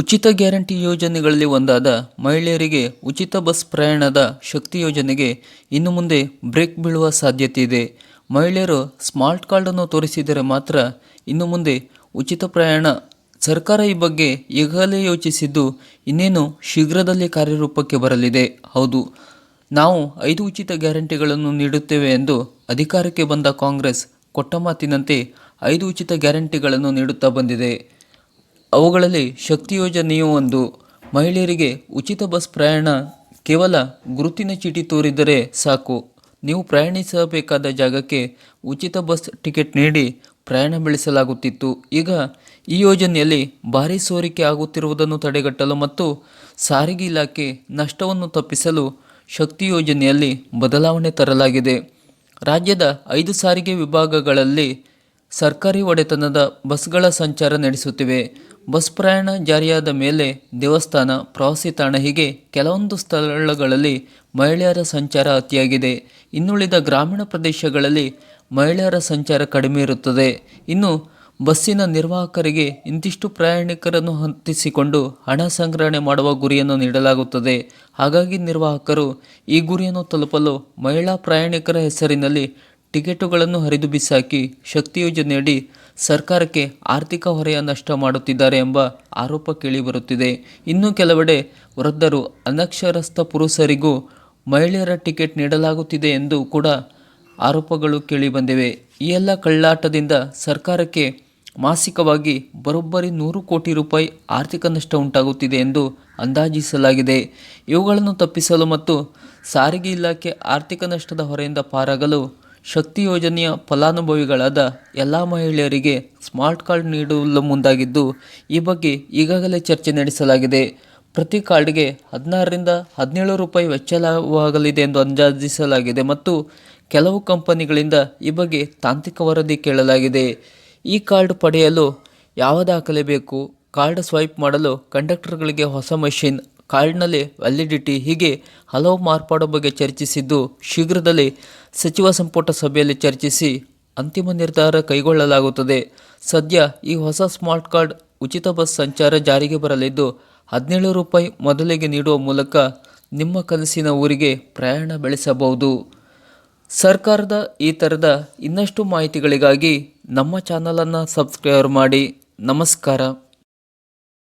ಉಚಿತ ಗ್ಯಾರಂಟಿ ಯೋಜನೆಗಳಲ್ಲಿ ಒಂದಾದ ಮಹಿಳೆಯರಿಗೆ ಉಚಿತ ಬಸ್ ಪ್ರಯಾಣದ ಶಕ್ತಿ ಯೋಜನೆಗೆ ಇನ್ನು ಮುಂದೆ ಬ್ರೇಕ್ ಬೀಳುವ ಸಾಧ್ಯತೆ ಇದೆ. ಮಹಿಳೆಯರು ಸ್ಮಾರ್ಟ್ ಕಾರ್ಡನ್ನು ತೋರಿಸಿದರೆ ಮಾತ್ರ ಇನ್ನು ಮುಂದೆ ಉಚಿತ ಪ್ರಯಾಣ ಸರ್ಕಾರ ಈ ಬಗ್ಗೆ ಈಗಾಗಲೇ ಯೋಚಿಸಿದ್ದು ಇನ್ನೇನು ಶೀಘ್ರದಲ್ಲೇ ಕಾರ್ಯರೂಪಕ್ಕೆ ಬರಲಿದೆ. ಹೌದು, ನಾವು ಐದು ಉಚಿತ ಗ್ಯಾರಂಟಿಗಳನ್ನು ನೀಡುತ್ತೇವೆ ಎಂದು ಅಧಿಕಾರಕ್ಕೆ ಬಂದ ಕಾಂಗ್ರೆಸ್ ಕೊಟ್ಟ ಮಾತಿನಂತೆ ಐದು ಉಚಿತ ಗ್ಯಾರಂಟಿಗಳನ್ನು ನೀಡುತ್ತಾ ಬಂದಿದೆ. ಅವುಗಳಲ್ಲಿ ಶಕ್ತಿ ಯೋಜನೆಯು ಒಂದು. ಮಹಿಳೆಯರಿಗೆ ಉಚಿತ ಬಸ್ ಪ್ರಯಾಣ ಕೇವಲ ಗುರುತಿನ ಚೀಟಿ ತೋರಿದರೆ ಸಾಕು. ನೀವು ಪ್ರಯಾಣಿಸಬೇಕಾದ ಜಾಗಕ್ಕೆ ಉಚಿತ ಬಸ್ ಟಿಕೆಟ್ ನೀಡಿ ಪ್ರಯಾಣ ಬೆಳೆಸಲಾಗುತ್ತಿತ್ತು. ಈಗ ಈ ಯೋಜನೆಯಲ್ಲಿ ಭಾರೀ ಸೋರಿಕೆ ಆಗುತ್ತಿರುವುದನ್ನು ತಡೆಗಟ್ಟಲು ಮತ್ತು ಸಾರಿಗೆ ಇಲಾಖೆ ನಷ್ಟವನ್ನು ತಪ್ಪಿಸಲು ಶಕ್ತಿ ಯೋಜನೆಯಲ್ಲಿ ಬದಲಾವಣೆ ತರಲಾಗಿದೆ. ರಾಜ್ಯದ ಐದು ಸಾರಿಗೆ ವಿಭಾಗಗಳಲ್ಲಿ ಸರ್ಕಾರಿ ಒಡೆತನದ ಬಸ್ಗಳ ಸಂಚಾರ ನಡೆಸುತ್ತಿವೆ. ಬಸ್ ಪ್ರಯಾಣ ಜಾರಿಯಾದ ಮೇಲೆ ದೇವಸ್ಥಾನ, ಪ್ರವಾಸಿ ತಾಣ ಹೀಗೆ ಕೆಲವೊಂದು ಸ್ಥಳಗಳಲ್ಲಿ ಮಹಿಳೆಯರ ಸಂಚಾರ ಅತಿಯಾಗಿದೆ. ಇನ್ನುಳಿದ ಗ್ರಾಮೀಣ ಪ್ರದೇಶಗಳಲ್ಲಿ ಮಹಿಳೆಯರ ಸಂಚಾರ ಕಡಿಮೆ ಇರುತ್ತದೆ. ಇನ್ನು ಬಸ್ಸಿನ ನಿರ್ವಾಹಕರಿಗೆ ಇಂತಿಷ್ಟು ಪ್ರಯಾಣಿಕರನ್ನು ಹಂತಿಸಿಕೊಂಡು ಹಣ ಸಂಗ್ರಹಣೆ ಮಾಡುವ ಗುರಿಯನ್ನು ನೀಡಲಾಗುತ್ತದೆ. ಹಾಗಾಗಿ ನಿರ್ವಾಹಕರು ಈ ಗುರಿಯನ್ನು ತಲುಪಲು ಮಹಿಳಾ ಪ್ರಯಾಣಿಕರ ಹೆಸರಿನಲ್ಲಿ ಟಿಕೆಟುಗಳನ್ನು ಹರಿದು ಬಿಸಾಕಿ ಶಕ್ತಿ ಯೋಜನೆಯಡಿ ಸರ್ಕಾರಕ್ಕೆ ಆರ್ಥಿಕ ಹೊರೆಯ ನಷ್ಟ ಮಾಡುತ್ತಿದ್ದಾರೆ ಎಂಬ ಆರೋಪ ಕೇಳಿಬರುತ್ತಿದೆ. ಇನ್ನು ಕೆಲವೆಡೆ ವೃದ್ಧರು ಅನಕ್ಷರಸ್ಥ ಪುರುಷರಿಗೂ ಮಹಿಳೆಯರ ಟಿಕೆಟ್ ನೀಡಲಾಗುತ್ತಿದೆ ಎಂದು ಕೂಡ ಆರೋಪಗಳು ಕೇಳಿಬಂದಿವೆ. ಈ ಎಲ್ಲ ಕಳ್ಳಾಟದಿಂದ ಸರ್ಕಾರಕ್ಕೆ ಮಾಸಿಕವಾಗಿ ಬರೋಬ್ಬರಿ ನೂರು ಕೋಟಿ ರೂಪಾಯಿ ಆರ್ಥಿಕ ನಷ್ಟ ಉಂಟಾಗುತ್ತಿದೆ ಎಂದು ಅಂದಾಜಿಸಲಾಗಿದೆ. ಇವುಗಳನ್ನು ತಪ್ಪಿಸಲು ಮತ್ತು ಸಾರಿಗೆ ಇಲಾಖೆ ಆರ್ಥಿಕ ನಷ್ಟದ ಹೊರೆಯಿಂದ ಪಾರಾಗಲು ಶಕ್ತಿ ಯೋಜನೆಯ ಫಲಾನುಭವಿಗಳಾದ ಎಲ್ಲ ಮಹಿಳೆಯರಿಗೆ ಸ್ಮಾರ್ಟ್ ಕಾರ್ಡ್ ನೀಡಲು ಮುಂದಾಗಿದ್ದು, ಈ ಬಗ್ಗೆ ಈಗಾಗಲೇ ಚರ್ಚೆ ನಡೆಸಲಾಗಿದೆ. ಪ್ರತಿ ಕಾರ್ಡ್ಗೆ ಹದಿನಾರರಿಂದ ಹದಿನೇಳು ರೂಪಾಯಿ ವೆಚ್ಚವಾಗಲಿದೆ ಎಂದು ಅಂದಾಜಿಸಲಾಗಿದೆ ಮತ್ತು ಕೆಲವು ಕಂಪನಿಗಳಿಂದ ಈ ಬಗ್ಗೆ ತಾಂತ್ರಿಕ ವರದಿ ಕೇಳಲಾಗಿದೆ. ಈ ಕಾರ್ಡ್ ಪಡೆಯಲು ಯಾವ ದಾಖಲೆ ಬೇಕು? ಕಾರ್ಡ್ ಸ್ವೈಪ್ ಮಾಡಲು ಕಂಡಕ್ಟರ್ಗಳಿಗೆ ಹೊಸ ಮಷಿನ್ ಕಾರ್ಡ್ನಲ್ಲಿ ವ್ಯಾಲಿಡಿಟಿ ಹೀಗೆ ಹಲವು ಮಾರ್ಪಾಡು ಬಗ್ಗೆ ಚರ್ಚಿಸಿದ್ದು ಶೀಘ್ರದಲ್ಲೇ ಸಚಿವ ಸಂಪುಟ ಸಭೆಯಲ್ಲಿ ಚರ್ಚಿಸಿ ಅಂತಿಮ ನಿರ್ಧಾರ ಕೈಗೊಳ್ಳಲಾಗುತ್ತದೆ. ಸದ್ಯ ಈ ಹೊಸ ಸ್ಮಾರ್ಟ್ ಕಾರ್ಡ್ ಉಚಿತ ಬಸ್ ಸಂಚಾರ ಜಾರಿಗೆ ಬರಲಿದ್ದು ಹದಿನೇಳು ರೂಪಾಯಿ ಮೊದಲಿಗೆ ನೀಡುವ ಮೂಲಕ ನಿಮ್ಮ ಕನಸಿನ ಊರಿಗೆ ಪ್ರಯಾಣ ಬೆಳೆಸಬಹುದು. ಸರ್ಕಾರದ ಈ ಥರದ ಇನ್ನಷ್ಟು ಮಾಹಿತಿಗಳಿಗಾಗಿ ನಮ್ಮ ಚಾನಲನ್ನು ಸಬ್ಸ್ಕ್ರೈಬ್ ಮಾಡಿ. ನಮಸ್ಕಾರ.